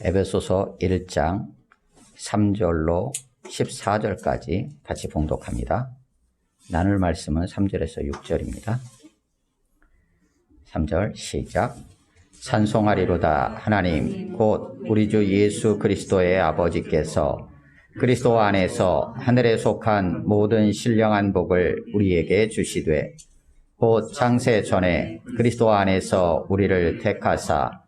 에베소서 1장 3절로 14절까지 같이 봉독합니다. 나눌 말씀은 3절에서 6절입니다. 3절 시작. 찬송하리로다 하나님 곧 우리 주 예수 그리스도의 아버지께서 그리스도 안에서 하늘에 속한 모든 신령한 복을 우리에게 주시되 곧 창세 전에 그리스도 안에서 우리를 택하사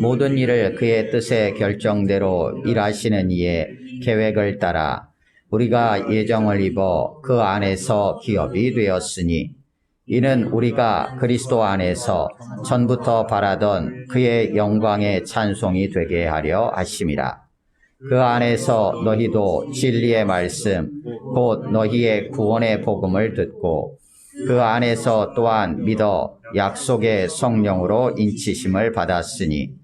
모든 일을 그의 뜻의 결정대로 일하시는 이의 계획을 따라 우리가 예정을 입어 그 안에서 기업이 되었으니 이는 우리가 그리스도 안에서 전부터 바라던 그의 영광의 찬송이 되게 하려 하심이라. 그 안에서 너희도 진리의 말씀, 곧 너희의 구원의 복음을 듣고 그 안에서 또한 믿어 약속의 성령으로 인치심을 받았으니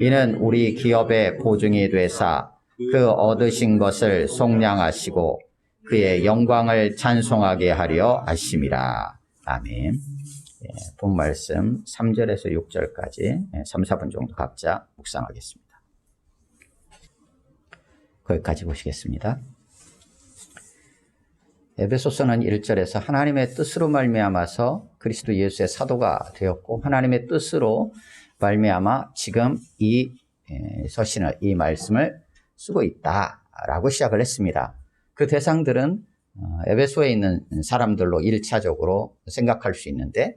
이는 우리 기업의 보증이 되사 그 얻으신 것을 속량하시고 그의 영광을 찬송하게 하려 하심이라. 아멘. 예, 본 말씀 3절에서 6절까지 3, 4분 정도 각자 묵상하겠습니다. 거기까지 보시겠습니다. 에베소서는 1절에서 하나님의 뜻으로 말미암아서 그리스도 예수의 사도가 되었고 하나님의 뜻으로 말미암아 지금 이 서신을 이 말씀을 쓰고 있다라고 시작을 했습니다. 그 대상들은 에베소에 있는 사람들로 1차적으로 생각할 수 있는데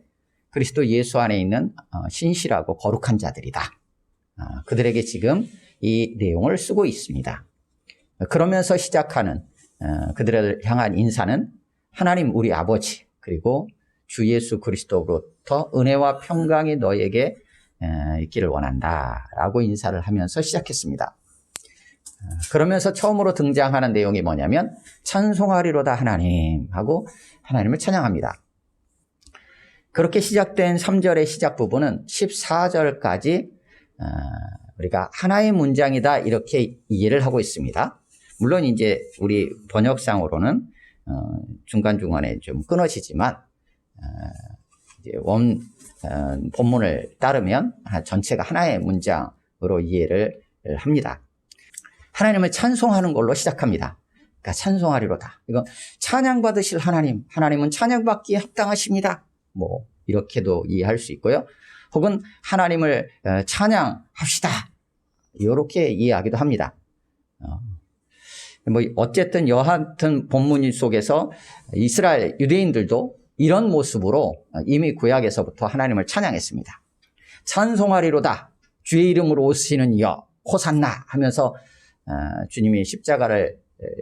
그리스도 예수 안에 있는 신실하고 거룩한 자들이다. 그들에게 지금 이 내용을 쓰고 있습니다. 그러면서 시작하는 그들을 향한 인사는 하나님 우리 아버지 그리고 주 예수 그리스도로부터 은혜와 평강이 너에게 있기를 원한다 라고 인사를 하면서 시작했습니다. 그러면서 처음으로 등장하는 내용이 뭐냐면 찬송하리로다 하나님 하고 하나님을 찬양합니다. 그렇게 시작된 3절의 시작 부분은 14절까지 우리가 하나의 문장이다 이렇게 이해를 하고 있습니다. 물론 이제 우리 번역상으로는 중간중간에 좀 끊어지지만 원 본문을 따르면 전체가 하나의 문장으로 이해를 합니다. 하나님을 찬송하는 걸로 시작합니다. 그러니까 찬송하리로다. 이거 찬양 받으실 하나님, 하나님은 찬양 받기에 합당하십니다. 뭐 이렇게도 이해할 수 있고요. 혹은 하나님을 찬양합시다. 이렇게 이해하기도 합니다. 뭐 어쨌든 여하튼 본문 속에서 이스라엘 유대인들도 이런 모습으로 이미 구약에서부터 하나님을 찬양했습니다. 찬송하리로다. 주의 이름으로 오시는 여 호산나 하면서 주님이 십자가를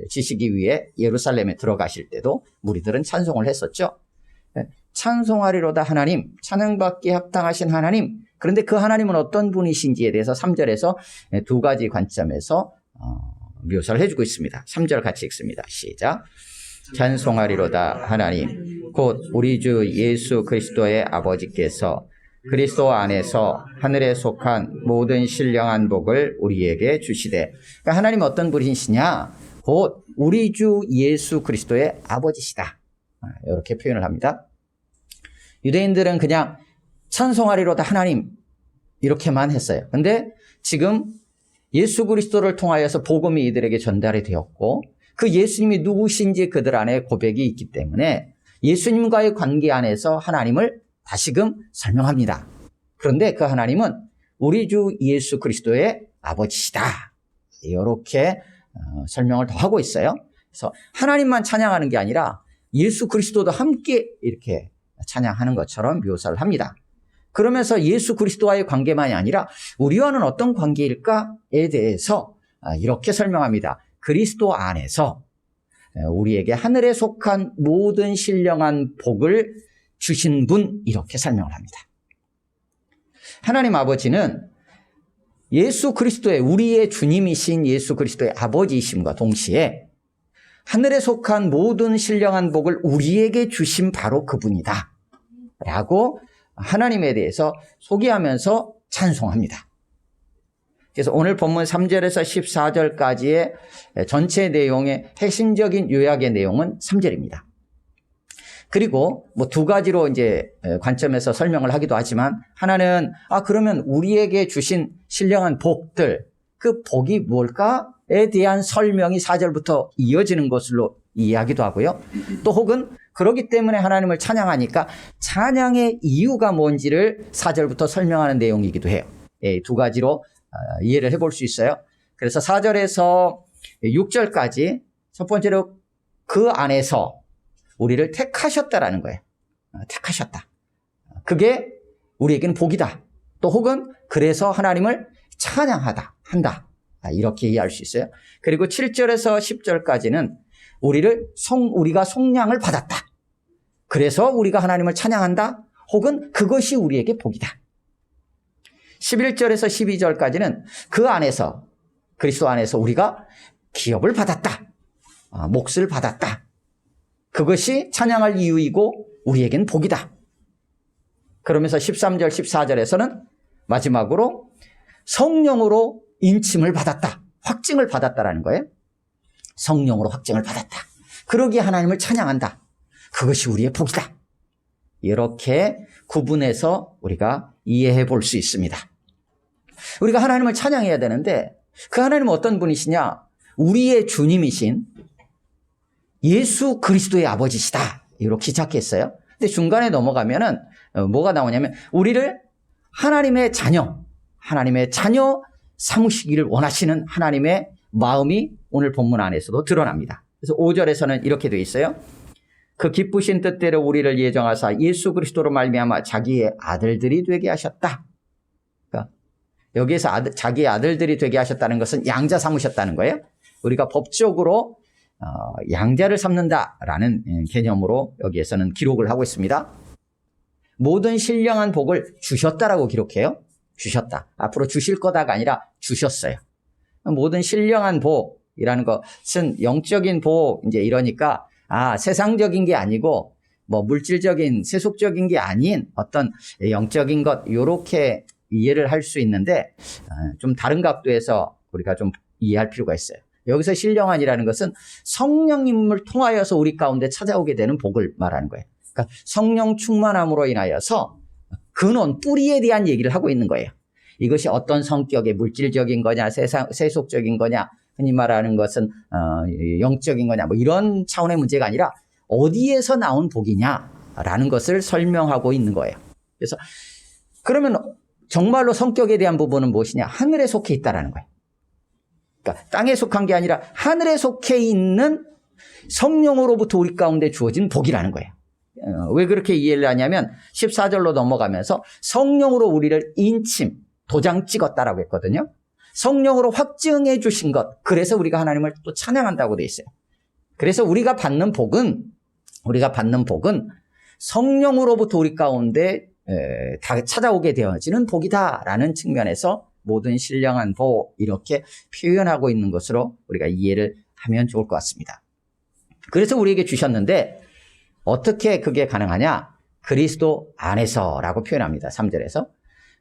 지시기 위해 예루살렘에 들어가실 때도 무리들은 찬송을 했었죠. 찬송하리로다 하나님, 찬양받기에 합당하신 하나님. 그런데 그 하나님은 어떤 분이신지에 대해서 3절에서 두 가지 관점에서 묘사를 해주고 있습니다. 3절 같이 읽습니다. 시작. 찬송하리로다 하나님 곧 우리 주 예수 그리스도의 아버지께서 그리스도 안에서 하늘에 속한 모든 신령한 복을 우리에게 주시되 그러니까 하나님 어떤 분이시냐 곧 우리 주 예수 그리스도의 아버지시다 이렇게 표현을 합니다 유대인들은 그냥 찬송하리로다 하나님 이렇게만 했어요 근데 지금 예수 그리스도를 통하여서 복음이 이들에게 전달이 되었고 그 예수님이 누구신지 그들 안에 고백이 있기 때문에 예수님과의 관계 안에서 하나님을 다시금 설명합니다. 그런데 그 하나님은 우리 주 예수 그리스도의 아버지시다. 이렇게 어, 설명을 더 하고 있어요. 그래서 하나님만 찬양하는 게 아니라 예수 그리스도도 함께 이렇게 찬양하는 것처럼 묘사를 합니다. 그러면서 예수 그리스도와의 관계만이 아니라 우리와는 어떤 관계일까에 대해서 아, 이렇게 설명합니다. 그리스도 안에서 우리에게 하늘에 속한 모든 신령한 복을 주신 분 이렇게 설명을 합니다. 하나님 아버지는 예수 그리스도의 우리의 주님이신 예수 그리스도의 아버지이심과 동시에 하늘에 속한 모든 신령한 복을 우리에게 주신 바로 그분이다. 라고 하나님에 대해서 소개하면서 찬송합니다. 그래서 오늘 본문 3절에서 14절까지의 전체 내용의 핵심적인 요약의 내용은 3절입니다. 그리고 뭐 두 가지로 이제 관점에서 설명을 하기도 하지만 하나는 아 그러면 우리에게 주신 신령한 복들 그 복이 뭘까에 대한 설명이 4절부터 이어지는 것으로 이해하기도 하고요. 또 혹은 그렇기 때문에 하나님을 찬양하니까 찬양의 이유가 뭔지를 4절부터 설명하는 내용이기도 해요. 예, 두 가지로 이해를 해볼 수 있어요. 그래서 4절에서 6절까지 첫 번째로 그 안에서 우리를 택하셨다라는 거예요. 어, 택하셨다. 그게 우리에게는 복이다. 또 혹은 그래서 하나님을 찬양하다, 한다. 아, 이렇게 이해할 수 있어요. 그리고 7절에서 10절까지는 우리를 성, 우리가 속량을 받았다. 그래서 우리가 하나님을 찬양한다. 혹은 그것이 우리에게 복이다. 11절에서 12절까지는 그 안에서, 그리스도 안에서 우리가 기업을 받았다. 아, 몫을 받았다. 그것이 찬양할 이유이고 우리에겐 복이다. 그러면서 13절, 14절에서는 마지막으로 성령으로 인침을 받았다. 확증을 받았다라는 거예요. 성령으로 확증을 받았다. 그러기에 하나님을 찬양한다. 그것이 우리의 복이다. 이렇게 구분해서 우리가 이해해 볼 수 있습니다. 우리가 하나님을 찬양해야 되는데 그 하나님은 어떤 분이시냐? 우리의 주님이신 예수 그리스도의 아버지시다. 이렇게 시작했어요. 근데 중간에 넘어가면은 어, 뭐가 나오냐면 우리를 하나님의 자녀, 하나님의 자녀 삼으시기를 원하시는 하나님의 마음이 오늘 본문 안에서도 드러납니다. 그래서 5절에서는 이렇게 되어 있어요. 그 기쁘신 뜻대로 우리를 예정하사 예수 그리스도로 말미암아 자기의 아들들이 되게 하셨다. 그러니까 여기에서 아들, 자기의 아들들이 되게 하셨다는 것은 양자 삼으셨다는 거예요. 우리가 법적으로 어, 양자를 삼는다라는 예, 개념으로 여기에서는 기록을 하고 있습니다. 모든 신령한 복을 주셨다라고 기록해요. 주셨다. 앞으로 주실 거다가 아니라 주셨어요. 모든 신령한 복이라는 것은 영적인 복 이제 이러니까 아 세상적인 게 아니고 뭐 물질적인 세속적인 게 아닌 어떤 영적인 것 요렇게 이해를 할 수 있는데 어, 좀 다른 각도에서 우리가 좀 이해할 필요가 있어요. 여기서 신령한이라는 것은 성령님을 통하여서 우리 가운데 찾아오게 되는 복을 말하는 거예요. 그러니까 성령 충만함으로 인하여서 근원, 뿌리에 대한 얘기를 하고 있는 거예요. 이것이 어떤 성격의 물질적인 거냐, 세상, 세속적인 거냐, 흔히 말하는 것은 어, 영적인 거냐, 뭐 이런 차원의 문제가 아니라 어디에서 나온 복이냐라는 것을 설명하고 있는 거예요. 그래서 그러면 정말로 성격에 대한 부분은 무엇이냐? 하늘에 속해 있다라는 거예요. 그러니까 땅에 속한 게 아니라 하늘에 속해 있는 성령으로부터 우리 가운데 주어진 복이라는 거예요. 어, 왜 그렇게 이해를 하냐면 14절로 넘어가면서 성령으로 우리를 인침, 도장 찍었다라고 했거든요. 성령으로 확증해 주신 것. 그래서 우리가 하나님을 또 찬양한다고 돼 있어요. 그래서 우리가 받는 복은 우리가 받는 복은 성령으로부터 우리 가운데 다 찾아오게 되어지는 복이다라는 측면에서 모든 신령한 복 이렇게 표현하고 있는 것으로 우리가 이해를 하면 좋을 것 같습니다. 그래서 우리에게 주셨는데 어떻게 그게 가능하냐? 그리스도 안에서라고 표현합니다. 3절에서.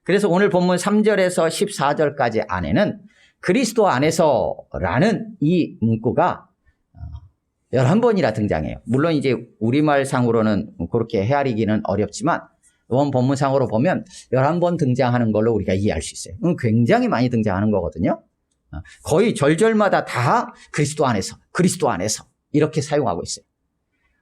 그래서 오늘 본문 3절에서 14절까지 안에는 그리스도 안에서라는 이 문구가 11번이나 등장해요. 물론 이제 우리말상으로는 그렇게 헤아리기는 어렵지만 원 본문상으로 보면 11번 등장하는 걸로 우리가 이해할 수 있어요. 굉장히 많이 등장하는 거거든요. 어, 거의 절절마다 다 그리스도 안에서, 그리스도 안에서 이렇게 사용하고 있어요.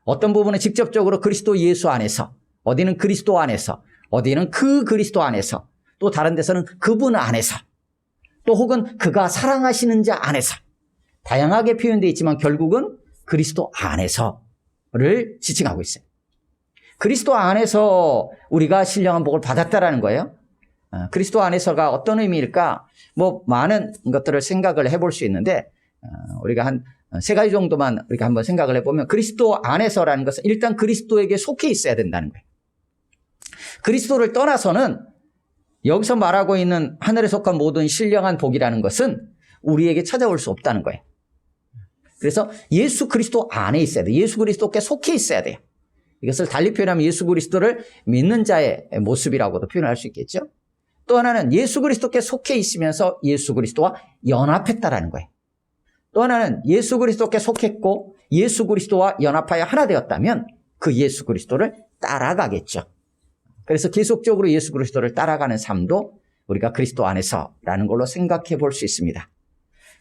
어떤 부분은 직접적으로 그리스도 예수 안에서, 어디는 그리스도 안에서, 어디는 그 그리스도 안에서, 또 다른 데서는 그분 안에서, 또 혹은 그가 사랑하시는 자 안에서 다양하게 표현되어 있지만 결국은 그리스도 안에서를 지칭하고 있어요. 그리스도 안에서 우리가 신령한 복을 받았다라는 거예요. 어, 그리스도 안에서가 어떤 의미일까? 뭐 많은 것들을 생각을 해볼 수 있는데 어, 우리가 한 세 가지 정도만 우리가 한번 생각을 해보면 그리스도 안에서라는 것은 일단 그리스도에게 속해 있어야 된다는 거예요. 그리스도를 떠나서는 여기서 말하고 있는 하늘에 속한 모든 신령한 복이라는 것은 우리에게 찾아올 수 없다는 거예요. 그래서 예수 그리스도 안에 있어야 돼. 예수 그리스도께 속해 있어야 돼요. 이것을 달리 표현하면 예수 그리스도를 믿는 자의 모습이라고도 표현할 수 있겠죠. 또 하나는 예수 그리스도께 속해 있으면서 예수 그리스도와 연합했다라는 거예요. 또 하나는 예수 그리스도께 속했고 예수 그리스도와 연합하여 하나 되었다면 그 예수 그리스도를 따라가겠죠. 그래서 계속적으로 예수 그리스도를 따라가는 삶도 우리가 그리스도 안에서라는 걸로 생각해 볼 수 있습니다.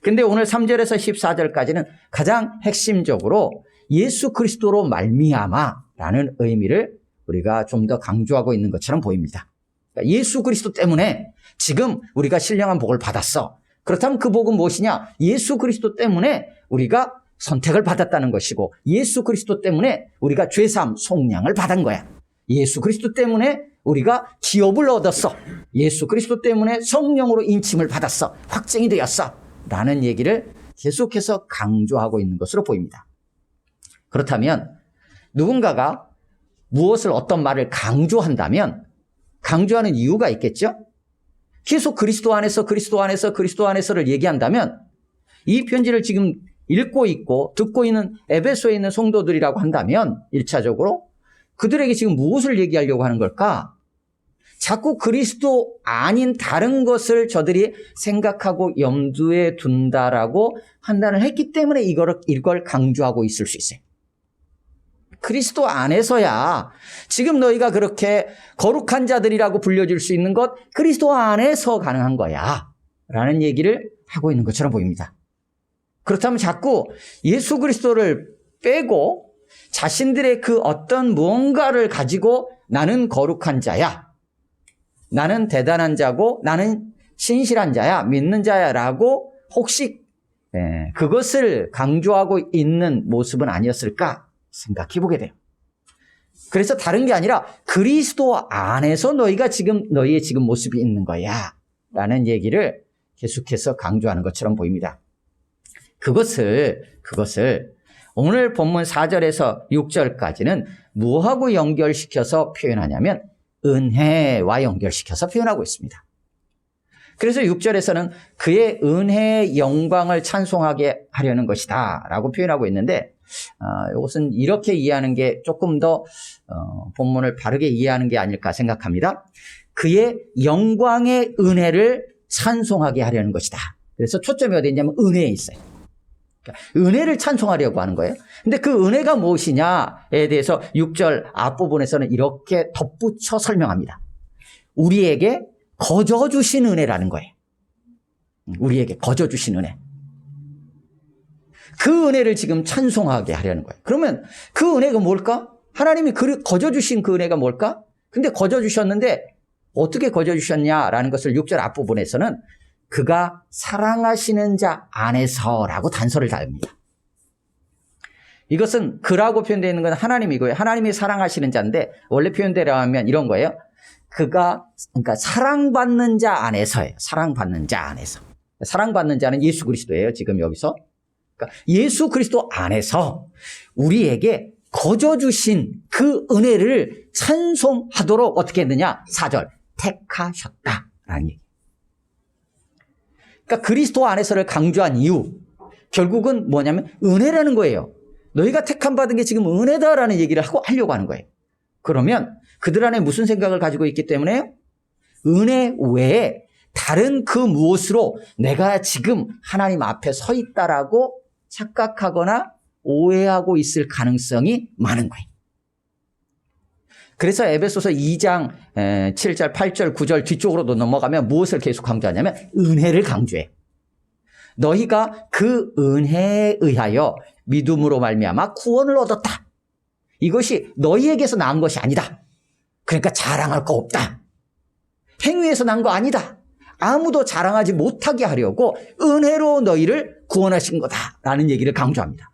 근데 오늘 3절에서 14절까지는 가장 핵심적으로 예수 그리스도로 말미암아라는 의미를 우리가 좀 더 강조하고 있는 것처럼 보입니다. 그러니까 예수 그리스도 때문에 지금 우리가 신령한 복을 받았어. 그렇다면 그 복은 무엇이냐? 예수 그리스도 때문에 우리가 선택을 받았다는 것이고 예수 그리스도 때문에 우리가 죄삼 속량을 받은 거야. 예수 그리스도 때문에 우리가 기업을 얻었어. 예수 그리스도 때문에 성령으로 인침을 받았어. 확증이 되었어. 라는 얘기를 계속해서 강조하고 있는 것으로 보입니다. 그렇다면 누군가가 무엇을 어떤 말을 강조한다면 강조하는 이유가 있겠죠? 계속 그리스도 안에서 그리스도 안에서 그리스도 안에서를 얘기한다면 이 편지를 지금 읽고 있고 듣고 있는 에베소에 있는 성도들이라고 한다면 1차적으로 그들에게 지금 무엇을 얘기하려고 하는 걸까? 자꾸 그리스도 아닌 다른 것을 저들이 생각하고 염두에 둔다라고 판단을 했기 때문에 이걸, 이걸 강조하고 있을 수 있어요. 그리스도 안에서야 지금 너희가 그렇게 거룩한 자들이라고 불려줄 수 있는 것 그리스도 안에서 가능한 거야. 라는 얘기를 하고 있는 것처럼 보입니다. 그렇다면 자꾸 예수 그리스도를 빼고 자신들의 그 어떤 무언가를 가지고 나는 거룩한 자야. 나는 대단한 자고 나는 신실한 자야. 믿는 자야. 라고 혹시 예, 그것을 강조하고 있는 모습은 아니었을까 생각해 보게 돼요. 그래서 다른 게 아니라 그리스도 안에서 너희가 지금 너희의 지금 모습이 있는 거야. 라는 얘기를 계속해서 강조하는 것처럼 보입니다. 그것을 그것을 오늘 본문 4절에서 6절까지는 무하고 연결시켜서 표현하냐면 은혜와 연결시켜서 표현하고 있습니다. 그래서 6절에서는 그의 은혜의 영광을 찬송하게 하려는 것이다 라고 표현하고 있는데 어, 이것은 이렇게 이해하는 게 조금 더 어, 본문을 바르게 이해하는 게 아닐까 생각합니다. 그의 영광의 은혜를 찬송하게 하려는 것이다. 그래서 초점이 어디 있냐면 은혜에 있어요. 그러니까 은혜를 찬송하려고 하는 거예요. 근데 그 은혜가 무엇이냐에 대해서 6절 앞부분에서는 이렇게 덧붙여 설명합니다. 우리에게 거저 주신 은혜라는 거예요. 우리에게 거저 주신 은혜. 그 은혜를 지금 찬송하게 하려는 거예요. 그러면 그 은혜가 뭘까? 하나님이 그 거저 주신 그 은혜가 뭘까? 근데 거저 주셨는데 어떻게 거저 주셨냐라는 것을 6절 앞부분에서는 그가 사랑하시는 자 안에서라고 단서를 달립니다. 이것은 그라고 표현되어 있는 건 하나님이고요. 하나님이 사랑하시는 자인데 원래 표현대로 하면 이런 거예요. 그가 그러니까 사랑받는 자 안에서예요. 사랑받는 자 안에서. 사랑받는 자는 예수 그리스도예요. 지금 여기서. 그러니까 예수 그리스도 안에서 우리에게 거저 주신 그 은혜를 찬송하도록 어떻게 했느냐? 4절. 택하셨다라는 얘기. 그러니까 그리스도 안에서를 강조한 이유 결국은 뭐냐면 은혜라는 거예요. 너희가 택함 받은 게 지금 은혜다라는 얘기를 하고 하려고 하는 거예요. 그러면 그들 안에 무슨 생각을 가지고 있기 때문에 은혜 외에 다른 그 무엇으로 내가 지금 하나님 앞에 서 있다라고 착각하거나 오해하고 있을 가능성이 많은 거예요. 그래서 에베소서 2장 7절, 8절, 9절 뒤쪽으로도 넘어가면 무엇을 계속 강조하냐면 은혜를 강조해. 너희가 그 은혜에 의하여 믿음으로 말미암아 구원을 얻었다. 이것이 너희에게서 나온 것이 아니다. 그러니까 자랑할 거 없다. 행위에서 난 거 아니다. 아무도 자랑하지 못하게 하려고 은혜로 너희를 구원하신 거다라는 얘기를 강조합니다.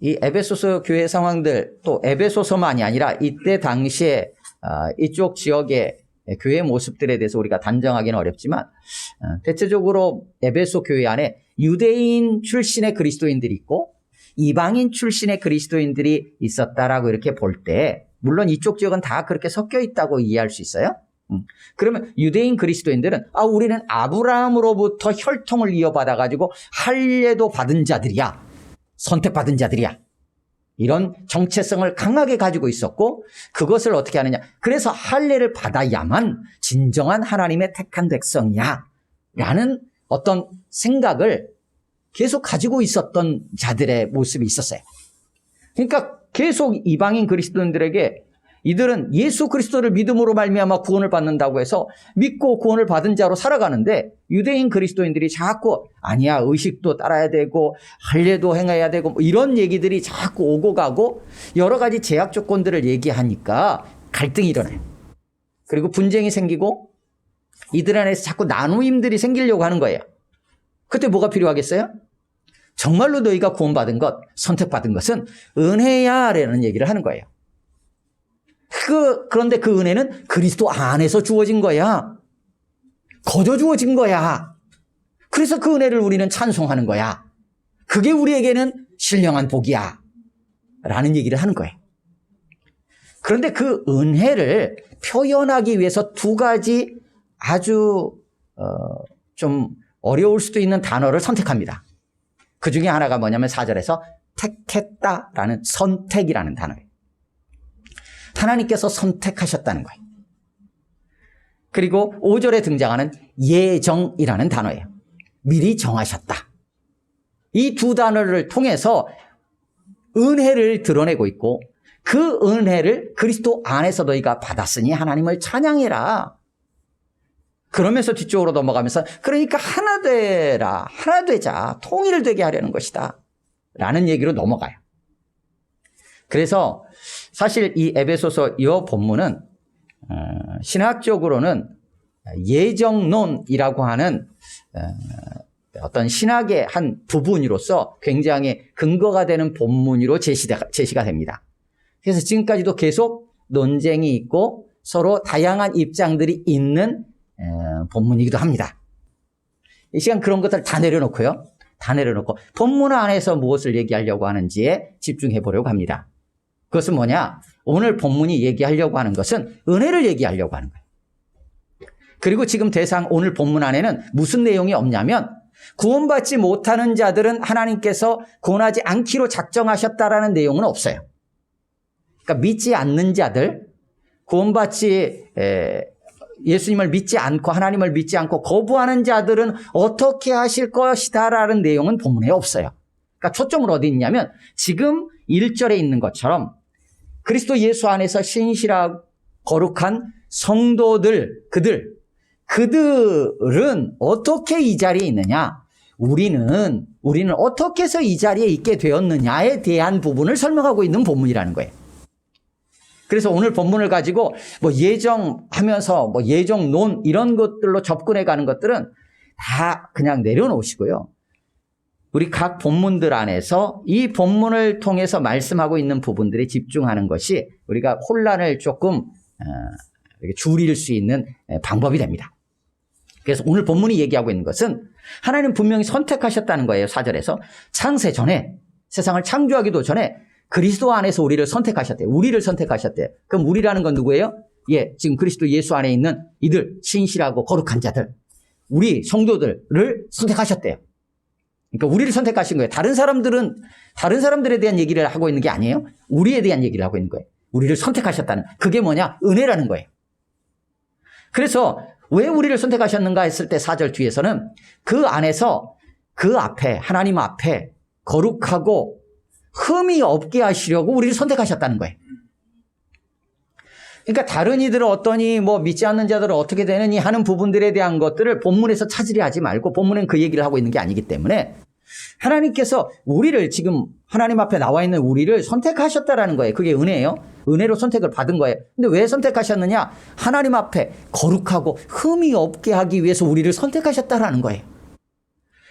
이 에베소서 교회 상황들 또 에베소서만이 아니라 이때 당시에 아, 이쪽 지역의 교회 모습들에 대해서 우리가 단정하기는 어렵지만 어, 대체적으로 에베소 교회 안에 유대인 출신의 그리스도인들이 있고 이방인 출신의 그리스도인들이 있었다라고 이렇게 볼 때 물론 이쪽 지역은 다 그렇게 섞여 있다고 이해할 수 있어요. 음. 그러면 유대인 그리스도인들은 아 우리는 아브라함으로부터 혈통을 이어받아 가지고 할례도 받은 자들이야. 선택받은 자들이야. 이런 정체성을 강하게 가지고 있었고 그것을 어떻게 하느냐. 그래서 할례를 받아야만 진정한 하나님의 택한 백성이야. 라는 어떤 생각을 계속 가지고 있었던 자들의 모습이 있었어요. 그러니까 계속 이방인 그리스도인들에게 이들은 예수 그리스도를 믿음으로 말미암아 구원을 받는다고 해서 믿고 구원을 받은 자로 살아가는데 유대인 그리스도인들이 자꾸 아니야 의식도 따라야 되고 할례도 행해야 되고 뭐 이런 얘기들이 자꾸 오고 가고 여러 가지 제약 조건들을 얘기하니까 갈등이 일어나요. 그리고 분쟁이 생기고 이들 안에서 자꾸 나누임들이 생기려고 하는 거예요. 그때 뭐가 필요하겠어요? 정말로 너희가 구원받은 것, 선택받은 것은 은혜야라는 얘기를 하는 거예요. 그, 그런데 그 은혜는 그리스도 안에서 주어진 거야. 거저 주어진 거야. 그래서 그 은혜를 우리는 찬송하는 거야. 그게 우리에게는 신령한 복이야. 라는 얘기를 하는 거예요. 그런데 그 은혜를 표현하기 위해서 두 가지 아주, 어, 좀 어려울 수도 있는 단어를 선택합니다. 그 중에 하나가 뭐냐면 4절에서 택했다라는 선택이라는 단어예요. 하나님께서 선택하셨다는 거예요. 그리고 5절에 등장하는 예정이라는 단어예요. 미리 정하셨다. 이 두 단어를 통해서 은혜를 드러내고 있고 그 은혜를 그리스도 안에서 너희가 받았으니 하나님을 찬양해라. 그러면서 뒤쪽으로 넘어가면서 그러니까 하나 되라. 하나 되자. 통일되게 하려는 것이다. 라는 얘기로 넘어가요. 그래서 사실 이 에베소서 이 본문은 어, 신학적으로는 예정론이라고 하는 어, 어떤 신학의 한 부분으로서 굉장히 근거가 되는 본문으로 제시가, 제시가 됩니다. 그래서 지금까지도 계속 논쟁이 있고 서로 다양한 입장들이 있는 본문이기도 합니다. 이 시간 그런 것들 다 내려놓고요. 다 내려놓고 본문 안에서 무엇을 얘기하려고 하는지에 집중해 보려고 합니다. 그것은 뭐냐? 오늘 본문이 얘기하려고 하는 것은 은혜를 얘기하려고 하는 거예요. 그리고 지금 대상 오늘 본문 안에는 무슨 내용이 없냐면 구원받지 못하는 자들은 하나님께서 구원하지 않기로 작정하셨다라는 내용은 없어요. 그러니까 믿지 않는 자들, 구원받지 에, 예수님을 믿지 않고 하나님을 믿지 않고 거부하는 자들은 어떻게 하실 것이다라는 내용은 본문에 없어요. 그러니까 초점을 어디 있냐면 지금 1절에 있는 것처럼 그리스도 예수 안에서 신실하고 거룩한 성도들, 그들, 그들은 어떻게 이 자리에 있느냐? 우리는, 우리는 어떻게 해서 이 자리에 있게 되었느냐에 대한 부분을 설명하고 있는 본문이라는 거예요. 그래서 오늘 본문을 가지고 뭐 예정하면서 뭐 예정론 이런 것들로 접근해 가는 것들은 다 그냥 내려놓으시고요. 우리 각 본문들 안에서 이 본문을 통해서 말씀하고 있는 부분들에 집중하는 것이 우리가 혼란을 조금 어, 줄일 수 있는 방법이 됩니다. 그래서 오늘 본문이 얘기하고 있는 것은 하나님 분명히 선택하셨다는 거예요. 사절에서 창세 전에 세상을 창조하기도 전에 그리스도 안에서 우리를 선택하셨대요. 우리를 선택하셨대요. 그럼 우리라는 건 누구예요? 예, 지금 그리스도 예수 안에 있는 이들, 신실하고 거룩한 자들, 우리 성도들을 선택하셨대요. 그러니까 우리를 선택하신 거예요. 다른 사람들은, 다른 사람들에 대한 얘기를 하고 있는 게 아니에요. 우리에 대한 얘기를 하고 있는 거예요. 우리를 선택하셨다는. 그게 뭐냐? 은혜라는 거예요. 그래서 왜 우리를 선택하셨는가 했을 때 4절 뒤에서는 그 안에서 그 앞에, 하나님 앞에 거룩하고 흠이 없게 하시려고 우리를 선택하셨다는 거예요. 그러니까 다른 이들은 어떠니 뭐 믿지 않는 자들은 어떻게 되느니 하는 부분들에 대한 것들을 본문에서 찾으려 하지 말고 본문은 그 얘기를 하고 있는 게 아니기 때문에 하나님께서 우리를 지금 하나님 앞에 나와 있는 우리를 선택하셨다라는 거예요. 그게 은혜예요. 은혜로 선택을 받은 거예요. 근데 왜 선택하셨느냐? 하나님 앞에 거룩하고 흠이 없게 하기 위해서 우리를 선택하셨다라는 거예요.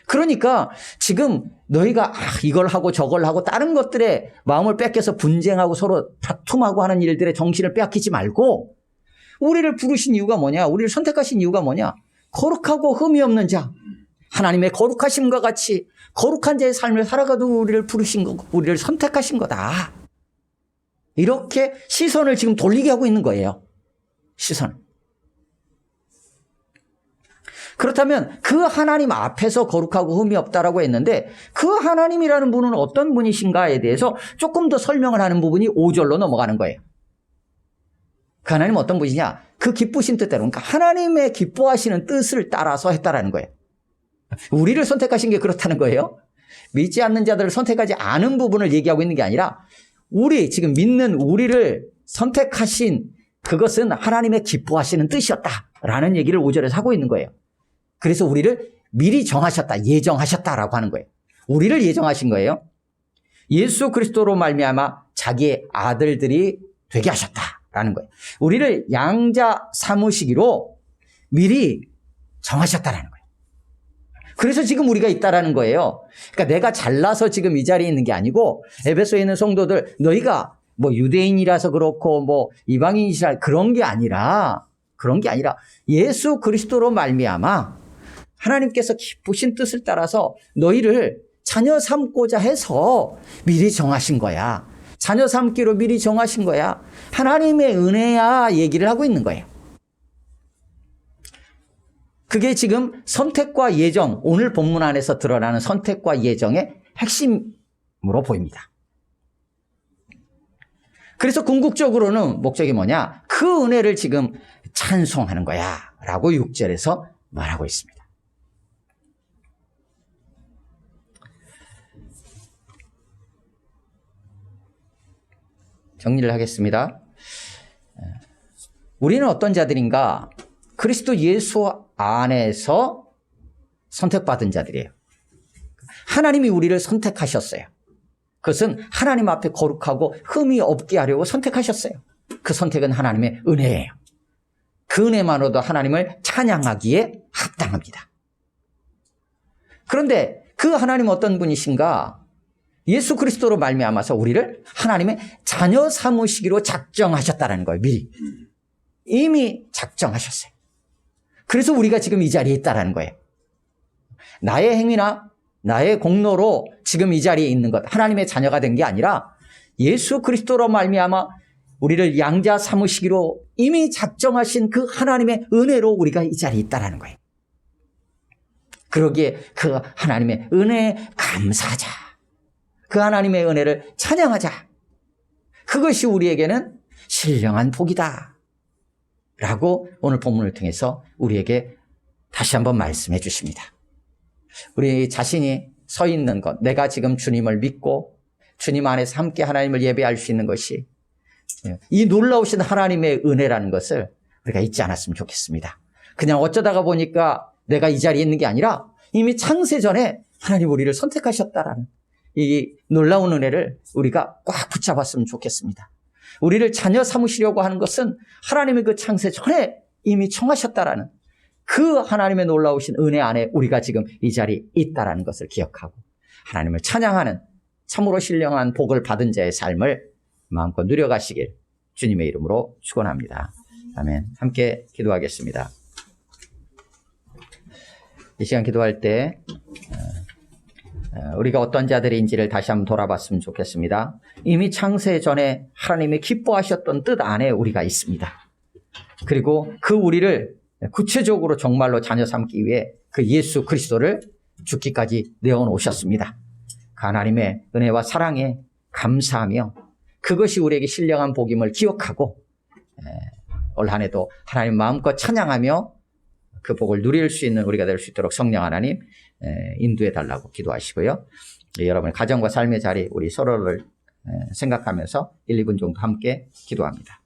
그러니까 지금 너희가 아, 이걸 하고 저걸 하고 다른 것들에 마음을 뺏겨서 분쟁하고 서로 다툼하고 하는 일들에 정신을 빼앗기지 말고 우리를 부르신 이유가 뭐냐? 우리를 선택하신 이유가 뭐냐? 거룩하고 흠이 없는 자. 하나님의 거룩하심과 같이 거룩한 자의 삶을 살아가도 우리를 부르신 거고 우리를 선택하신 거다. 이렇게 시선을 지금 돌리게 하고 있는 거예요. 시선. 그렇다면 그 하나님 앞에서 거룩하고 흠이 없다라고 했는데 그 하나님이라는 분은 어떤 분이신가에 대해서 조금 더 설명을 하는 부분이 5절로 넘어가는 거예요. 그 하나님 어떤 분이냐? 그 기쁘신 뜻대로, 그러니까 하나님의 기뻐하시는 뜻을 따라서 했다라는 거예요. 우리를 선택하신 게 그렇다는 거예요. 믿지 않는 자들을 선택하지 않은 부분을 얘기하고 있는 게 아니라 우리 지금 믿는 우리를 선택하신 그것은 하나님의 기뻐하시는 뜻이었다라는 얘기를 5절에서 하고 있는 거예요. 그래서 우리를 미리 정하셨다, 예정하셨다라고 하는 거예요. 우리를 예정하신 거예요. 예수 그리스도로 말미암아 자기의 아들들이 되게 하셨다라는 거예요. 우리를 양자 삼으시기로 미리 정하셨다라는 거예요. 그래서 지금 우리가 있다라는 거예요. 그러니까 내가 잘나서 지금 이 자리에 있는 게 아니고 에베소에 있는 성도들 너희가 뭐 유대인이라서 그렇고 뭐 이방인이시라 그런 게 아니라 그런 게 아니라 예수 그리스도로 말미암아 하나님께서 기쁘신 뜻을 따라서 너희를 자녀 삼고자 해서 미리 정하신 거야. 자녀 삼기로 미리 정하신 거야. 하나님의 은혜야 얘기를 하고 있는 거예요. 그게 지금 선택과 예정, 오늘 본문 안에서 드러나는 선택과 예정의 핵심으로 보입니다. 그래서 궁극적으로는 목적이 뭐냐? 그 은혜를 지금 찬송하는 거야. 라고 6절에서 말하고 있습니다. 정리를 하겠습니다. 우리는 어떤 자들인가? 그리스도 예수 안에서 선택받은 자들이에요. 하나님이 우리를 선택하셨어요. 그것은 하나님 앞에 거룩하고 흠이 없게 하려고 선택하셨어요. 그 선택은 하나님의 은혜예요. 그 은혜만으로도 하나님을 찬양하기에 합당합니다. 그런데 그 하나님 어떤 분이신가? 예수 그리스도로 말미암아서 우리를 하나님의 자녀 삼으시기로 작정하셨다는 거예요. 미리 이미 작정하셨어요. 그래서 우리가 지금 이 자리에 있다라는 거예요. 나의 행위나 나의 공로로 지금 이 자리에 있는 것 하나님의 자녀가 된 게 아니라 예수 그리스도로 말미암아 우리를 양자 삼으시기로 이미 작정하신 그 하나님의 은혜로 우리가 이 자리에 있다라는 거예요. 그러기에 그 하나님의 은혜에 감사하자. 그 하나님의 은혜를 찬양하자. 그것이 우리에게는 신령한 복이다. 라고 오늘 본문을 통해서 우리에게 다시 한번 말씀해 주십니다. 우리 자신이 서 있는 것, 내가 지금 주님을 믿고 주님 안에서 함께 하나님을 예배할 수 있는 것이 이 놀라우신 하나님의 은혜라는 것을 우리가 잊지 않았으면 좋겠습니다. 그냥 어쩌다가 보니까 내가 이 자리에 있는 게 아니라 이미 창세 전에 하나님 우리를 선택하셨다라는 이 놀라운 은혜를 우리가 꽉 붙잡았으면 좋겠습니다. 우리를 자녀 삼으시려고 하는 것은 하나님의 그 창세 전에 이미 청하셨다라는 그 하나님의 놀라우신 은혜 안에 우리가 지금 이 자리에 있다라는 것을 기억하고 하나님을 찬양하는 참으로 신령한 복을 받은 자의 삶을 마음껏 누려가시길 주님의 이름으로 축원합니다. 아멘. 함께 기도하겠습니다. 이 시간 기도할 때 어, 우리가 어떤 자들인지를 다시 한번 돌아봤으면 좋겠습니다. 이미 창세 전에 하나님이 기뻐하셨던 뜻 안에 우리가 있습니다. 그리고 그 우리를 구체적으로 정말로 자녀 삼기 위해 그 예수 그리스도를 죽기까지 내어놓으셨습니다. 그 하나님의 은혜와 사랑에 감사하며 그것이 우리에게 신령한 복임을 기억하고 올 한 해도 하나님 마음껏 찬양하며 그 복을 누릴 수 있는 우리가 될 수 있도록 성령 하나님 인도해 달라고 기도하시고요. 여러분의 가정과 삶의 자리 우리 서로를 생각하면서 1, 2분 정도 함께 기도합니다.